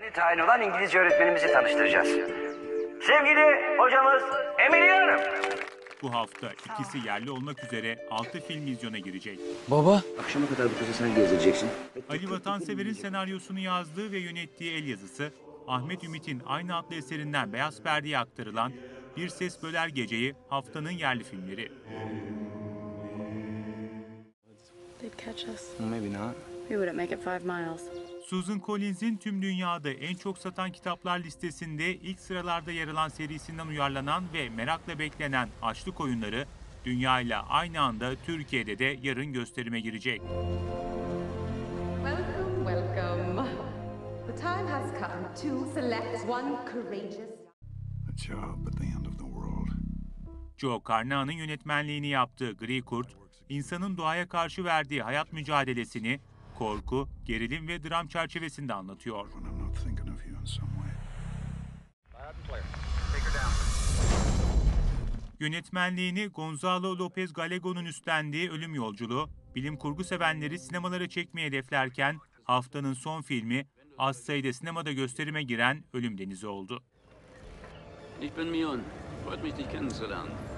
Yeni tayin olan İngilizce öğretmenimizi tanıştıracağız. Sevgili hocamız Emine Hanım. Bu hafta ikisi yerli olmak üzere 6 film vizyona girecek. Baba. Akşama kadar bu kızı sen gezdireceksin. Ali Vatansever'in senaryosunu yazdığı ve yönettiği el yazısı, Ahmet Ümit'in aynı adlı eserinden Beyaz Perde'ye aktarılan Bir Ses Böler Gece'yi haftanın yerli filmleri. They'd catch us. Well, maybe not. We wouldn't make it five miles. Susan Collins'in tüm dünyada en çok satan kitaplar listesinde ilk sıralarda yer alan serisinden uyarlanan ve merakla beklenen Açlık Oyunları, dünya ile aynı anda Türkiye'de de yarın gösterime girecek. Welcome, welcome. The time has come to select one courageous. A job at the end of the world. Joe Carnahan'ın yönetmenliğini yaptığı Gri Kurt, insanın doğaya karşı verdiği hayat mücadelesini korku, gerilim ve dram çerçevesinde anlatıyor. Yönetmenliğini Gonzalo Lopez Gallego'nun üstlendiği Ölüm Yolculuğu, bilim kurgu sevenleri sinemalara çekmeyi hedeflerken haftanın son filmi az sayıda sinemada gösterime giren Ölüm Denizi oldu. Ich bin Mion. Freut mich, dich kennenzulernen.